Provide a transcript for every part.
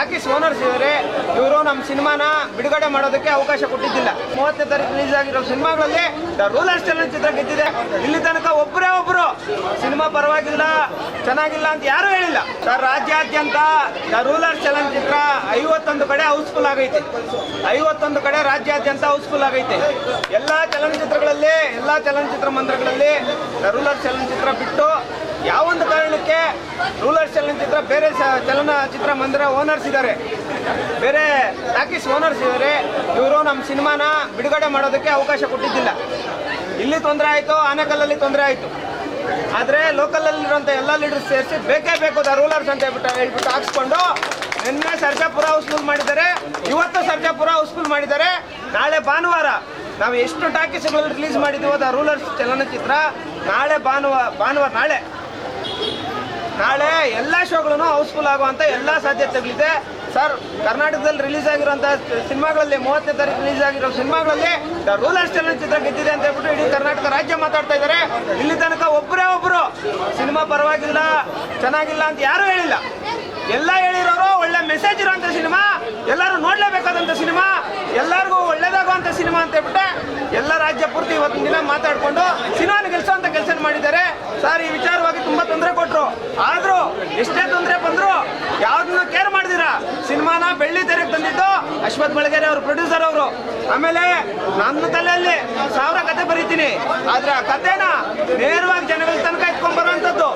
Talkies owners ಇದ್ದಾರೆ. ಇವರು ನಮ್ಮ ಸಿನಿಮಾನ ಬಿಡುಗಡೆ ಮಾಡೋದಕ್ಕೆ ಅವಕಾಶ ಕೊಟ್ಟಿದ್ದಿಲ್ಲ. ಮೂವತ್ತನೇ ತಾರೀಕು ರಿಲೀಸ್ ಆಗಿರೋ ಸಿನಿಮಾಗಳಲ್ಲಿ ದ ರೂಲರ್ಸ್ ಚಲನಚಿತ್ರ ಗೆದ್ದಿದೆ. ಇಲ್ಲಿ ತನಕ ಒಬ್ಬರೇ ಒಬ್ಬರು ಸಿನಿಮಾ ಪರವಾಗಿಲ್ಲ, ಚೆನ್ನಾಗಿಲ್ಲ ಅಂತ ಯಾರೂ ಹೇಳಿಲ್ಲ. ಸರ್ ರಾಜ್ಯಾದ್ಯಂತ ದ ರೂಲರ್ಸ್ ಚಲನಚಿತ್ರ ಐವತ್ತೊಂದು ಕಡೆ ಹೌಸ್ಫುಲ್ ಆಗೈತೆ. ಐವತ್ತೊಂದು ಕಡೆ ರಾಜ್ಯಾದ್ಯಂತ ಹೌಸ್ಫುಲ್ ಆಗೈತೆ. ಎಲ್ಲ ಚಲನಚಿತ್ರಗಳಲ್ಲಿ, ಎಲ್ಲ ಚಲನಚಿತ್ರ ಮಂದಿರಗಳಲ್ಲಿ ದ ರೂಲರ್ಸ್ ಚಲನಚಿತ್ರ ಬಿಟ್ಟು ಯಾವೊಂದು ಕಾರಣಕ್ಕೆ ರೂಲರ್ಸ್ ಚಲನಚಿತ್ರ ಬೇರೆ ಚಲನಚಿತ್ರ ಮಂದಿರ ಓನರ್ಸ್ ಇದ್ದಾರೆ ಬೇರೆ ಟಾಕೀಸ್ ಓನರ್ಸ್ ಇದ್ದಾರೆ ಇವರು ನಮ್ಮ ಸಿನಿಮಾನ ಬಿಡುಗಡೆ ಮಾಡೋದಕ್ಕೆ ಅವಕಾಶ ಕೊಟ್ಟಿದ್ದಿಲ್ಲ. ಇಲ್ಲಿ ತೊಂದರೆ ಆಯಿತು, ಆನೆಕಲ್ಲಲ್ಲಿ ತೊಂದರೆ ಆಯಿತು. ಆದರೆ ಲೋಕಲಲ್ಲಿರುವಂಥ ಎಲ್ಲ ಲೀಡರ್ಸ್ ಸೇರಿಸಿ ಬೇಕೇ ಬೇಕು, ದ ರೂಲರ್ಸ್ ಅಂತ ಹೇಳ್ಬಿಟ್ಟು ಹೇಳ್ಬಿಟ್ಟು ಹಾಕ್ಸ್ಕೊಂಡು ನಿನ್ನೆ ಸರ್ಜಾಪುರ ಹೌಸ್ಫುಲ್ ಮಾಡಿದ್ದಾರೆ. ಇವತ್ತು ಸರ್ಜಾಪುರ ಹೌಸ್ಫುಲ್ ಮಾಡಿದ್ದಾರೆ. ನಾಳೆ ಭಾನುವಾರ ನಾವು ಎಷ್ಟು ಟಾಕೀಸ್ಗಳು ರಿಲೀಸ್ ಮಾಡಿದ್ದೀವೋ ದ ರೂಲರ್ಸ್ ಚಲನಚಿತ್ರ, ನಾಳೆ ಭಾನುವಾರ ಭಾನುವಾರ, ನಾಳೆ ನಾಳೆ ಎಲ್ಲ ಶೋಗಳನ್ನು ಹೌಸ್ಫುಲ್ ಆಗುವಂಥ ಎಲ್ಲ ಸಾಧ್ಯತೆಗಳಿದೆ. ಸರ್, ಕರ್ನಾಟಕದಲ್ಲಿ ರಿಲೀಸ್ ಆಗಿರುವಂಥ ಸಿನಿಮಾಗಳಲ್ಲಿ ಮೂವತ್ತನೇ ತಾರೀಕು ರಿಲೀಸ್ ಆಗಿರೋ ಸಿನಿಮಾಗಳಲ್ಲಿ ದ ರೂಲರ್ಸ್ ಚಿತ್ರ ಗೆದ್ದಿದೆ ಅಂತ ಹೇಳ್ಬಿಟ್ಟು ಇಡೀ ಕರ್ನಾಟಕ ರಾಜ್ಯ ಮಾತಾಡ್ತಾ ಇದ್ದಾರೆ. ಇಲ್ಲಿ ತನಕ ಒಬ್ಬರೇ ಒಬ್ಬರು ಸಿನಿಮಾ ಪರವಾಗಿಲ್ಲ, ಚೆನ್ನಾಗಿಲ್ಲ ಅಂತ ಯಾರೂ ಹೇಳಿಲ್ಲ. ಎಲ್ಲ ಹೇಳಿರೋರು ಒಳ್ಳೆ ಮೆಸೇಜ್ ಇರುವಂಥ ಸಿನಿಮಾ, ಎಲ್ಲರೂ ನೋಡಲೇಬೇಕಾದಂಥ ಸಿನಿಮಾ, ಎಲ್ಲರಿಗೂ ಒಳ್ಳೇದಾಗುವಂಥ ಸಿನಿಮಾ ಅಂತ ಹೇಳ್ಬಿಟ್ಟೆ. ಎಲ್ಲ ರಾಜ್ಯ ಪೂರ್ತಿ ಇವತ್ತಿನ ದಿನ ಮಾತಾಡಿಕೊಂಡು ಸಿನಿಮಾನ ಗೆಲ್ಸೋಂಥ ಕೆಲಸ ಮಾಡಿದ್ದಾರೆ ಸರ್ ಈ ವಿಚಾರವಾಗಿ ತುಂಬ ತೊಂದರೆ ಕೊಟ್ಟರು ಆದರೂ ಎಷ್ಟೇ ತೊಂದರೆ ಬಂದರೂ ಯಾವ್ದನ್ನ ಕೇರ್ ಮಾಡಿದಿರಾ ಸಿನಿಮಾನ ಬೆಳ್ಳಿ ತೆರೆಗೆ ತಂದಿದ್ದು ಅಶ್ವಥ್ ಬೆಳಗೆರೆ ಅವರು ಪ್ರೊಡ್ಯೂಸರ್ ಅವರು. ಆಮೇಲೆ ನನ್ನ ತಲೆಯಲ್ಲಿ ಸಾವಿರ ಕತೆ ಬರೀತೀನಿ. ಆದ್ರೆ ಆ ಕತೆನ ನೇರವಾಗಿ ಜನಗಳ ತನಕ ಎತ್ಕೊಂಡ್ ಬರುವಂಥದ್ದು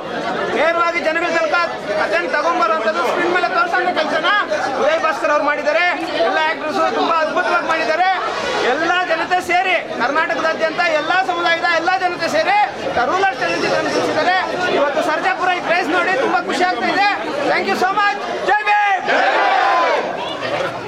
ನೇರವಾಗಿ ಜನಗಳ ತನಕ ಕತೆನ ತಗೊಂಡ್ಬರುವಂಥದ್ದು ಸ್ಕ್ರೀನ್ ಮೇಲೆ ತೋರಿಸೋ ಕೆಲಸನ ಉದಯ್ ಭಾಸ್ಕರ್ ಅವ್ರು ಮಾಡಿದ್ದಾರೆ. ಎಲ್ಲ ಆಕ್ಟರ್ಸ್ ತುಂಬಾ ಅದ್ಭುತವಾಗಿ ಮಾಡಿದ್ದಾರೆ. ಎಲ್ಲ ಜನತೆ ಸೇರಿ, ಕರ್ನಾಟಕದಾದ್ಯಂತ ಎಲ್ಲ ಸಮುದಾಯದ ಎಲ್ಲ ಜನತೆ ಸೇರಿ ರೂಲರ್ ಚಲನಚಿತ್ರ ಇವತ್ತು ಸರ್ಜಾಪುರ ಈ ಪ್ರೈಸ್ ನೋಡಿ ತುಂಬಾ ಖುಷಿ ಆಗ್ತಾ ಇದೆ. Thank you so much